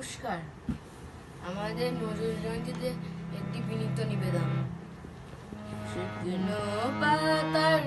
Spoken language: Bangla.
নমস্কার। আমাদের নজরুল জয়ন্তীতে একটি বিনীত নিবেদন। শুকনো পাতার